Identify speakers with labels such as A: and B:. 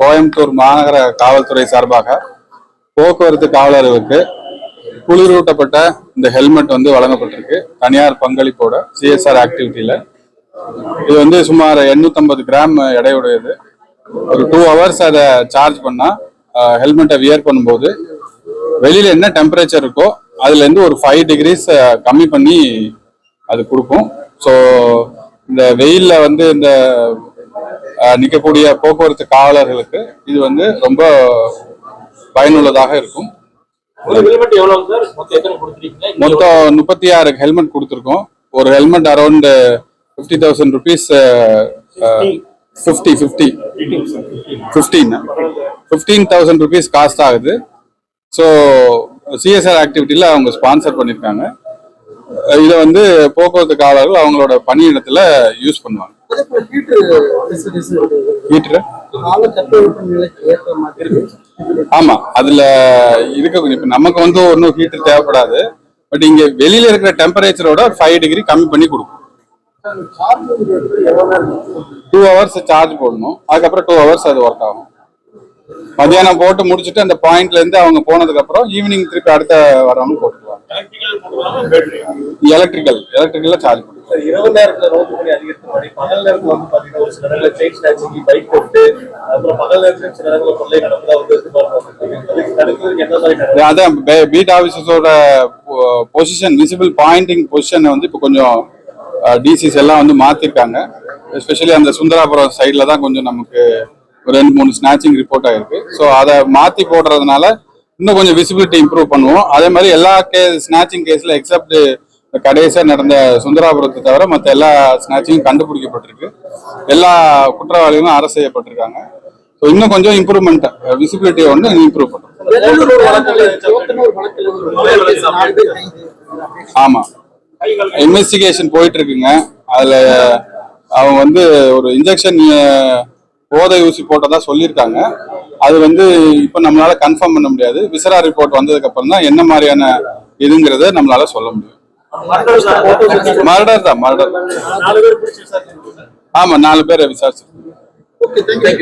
A: கோயம்புத்தூர் மாநகர காவல்துறை சார்பாக போக்குவரத்து காவலர்களுக்கு குளிரூட்டப்பட்ட இந்த ஹெல்மெட் வந்து வழங்கப்பட்டிருக்கு. தனியார் பங்களிப்போட சிஎஸ்ஆர் ஆக்டிவிட்டியில இது வந்து சுமார் 850 கிராம் எடையுடையது. ஒரு டூ ஹவர்ஸ் அதை சார்ஜ் பண்ணா ஹெல்மெட்டை வியர் பண்ணும்போது வெளியில என்ன டெம்பரேச்சர் இருக்கோ அதுல இருந்து ஒரு ஃபைவ் டிகிரிஸ் கம்மி பண்ணி அது கொடுக்கும். ஸோ இந்த வெயிலில் வந்து இந்த அஹ், நிக்கக்கூடிய போக்குவரத்து காவலர்களுக்கு இது வந்து ரொம்ப பயனுள்ளதாக இருக்கும்.
B: மொத்தம்
A: முப்பத்தி ஆறு ஹெல்மெட் கொடுத்துருக்கோம். ஒரு helmet around fifty thousand rupees fifty fifty fifteen fifteen thousand rupees cost ஆகுது. ஸோ சிஎஸ்ஆர் ஆக்டிவிட்டியில் அவங்க ஸ்பான்சர் பண்ணியிருக்காங்க இதை வந்து போக்குவரத்து காவலர்கள் அவங்களோட பணியிடத்துல யூஸ் பண்ணுவாங்க. ஆமா அதுல இருக்க இப்ப நமக்கு வந்து ஒன்றும் ஹீட்டர் தேவைப்படாது. பட் இங்க வெளியில இருக்கிற டெம்பரேச்சரோட ஃபைவ் டிகிரி கம்மி பண்ணி கொடுக்கும். டூ ஹவர்ஸ் சார்ஜ் போடணும். அதுக்கப்புறம் டூ ஹவர்ஸ் அது ஒர்க் ஆகும். மத்தியானம் போட்டு முடிச்சுட்டு அந்த பாயிண்ட்ல இருந்து அவங்க போனதுக்கு அப்புறம் ஈவினிங் திருப்பி அடுத்த வரவங்க
B: போட்டுக்கலாமா.
A: எலக்ட்ரிக்கல் எலக்ட்ரிக்கல்ல சார்ஜ் பண்ணுவோம்.
B: இரவு நேரத்துல ரோந்து பணி அதிகரித்த மாதிரி பகல் நேரத்துல வந்து பாத்தீங்கன்னா ஒரு சில இடங்களில் செயின் ஸ்நாச்சிங் பைக் போட்டு அப்புறம் பகல் நேரத்துல சில இடங்களில் கொள்ளை நடந்தா வந்து
A: அதான் பீட் ஆஃபீஸர்ஸோட பொசிஷன் விசிபிள் பாயிண்டிங் பொசிஷனை வந்து இப்போ கொஞ்சம் டிசிஸ் எல்லாம் வந்து மாத்திருக்காங்க. எஸ்பெஷலி அந்த சுந்தராபுரம் சைடில் தான் கொஞ்சம் நமக்கு ஒரு ரெண்டு மூணு ஸ்நாச்சிங் ரிப்போர்ட் ஆயிருக்கு. ஸோ அதை மாத்தி போடுறதுனால இன்னும் கொஞ்சம் விசிபிலிட்டி இம்ப்ரூவ் பண்ணுவோம். அதே மாதிரி எல்லா கே ஸ்நாச்சிங் கேஸ்ல எக்ஸப்ட் கடைசியா நடந்த சுந்தராபுரத்தை தவிர மற்ற எல்லா ஸ்நாச்சிங்கும் கண்டுபிடிக்கப்பட்டிருக்கு. எல்லா குற்றவாளிகளும் அரசு செய்யப்பட்டிருக்காங்க. ஸோ இன்னும் கொஞ்சம் இம்ப்ரூவ்மெண்ட் விசிபிலிட்டியை வந்து இம்ப்ரூவ் பண்ணுறோம்
C: எழுநூறு வழக்குல இருபத்தொரு வழக்குல ஒரு நாலு பேர் கைது
A: ஆமா. இன்வெஸ்டிகேஷன் போயிட்டு இருக்குங்க அதுல அவங்க வந்து ஒரு இன்ஜெக்ஷன் போதை ஊசி போட்டதா சொல்லியிருக்காங்க. அது வந்து இப்போ நம்மளால கன்ஃபார்ம் பண்ண முடியாது. விசரா ரிப்போர்ட் வந்ததுக்கு அப்புறம் தான் என்ன மாதிரியான இதுங்கிறத நம்மளால சொல்ல முடியும். மர்டர் தான் மர்டர். ஆமா நாலு பேரை விசாரிச்சு
C: ஓகே தேங்க்யூ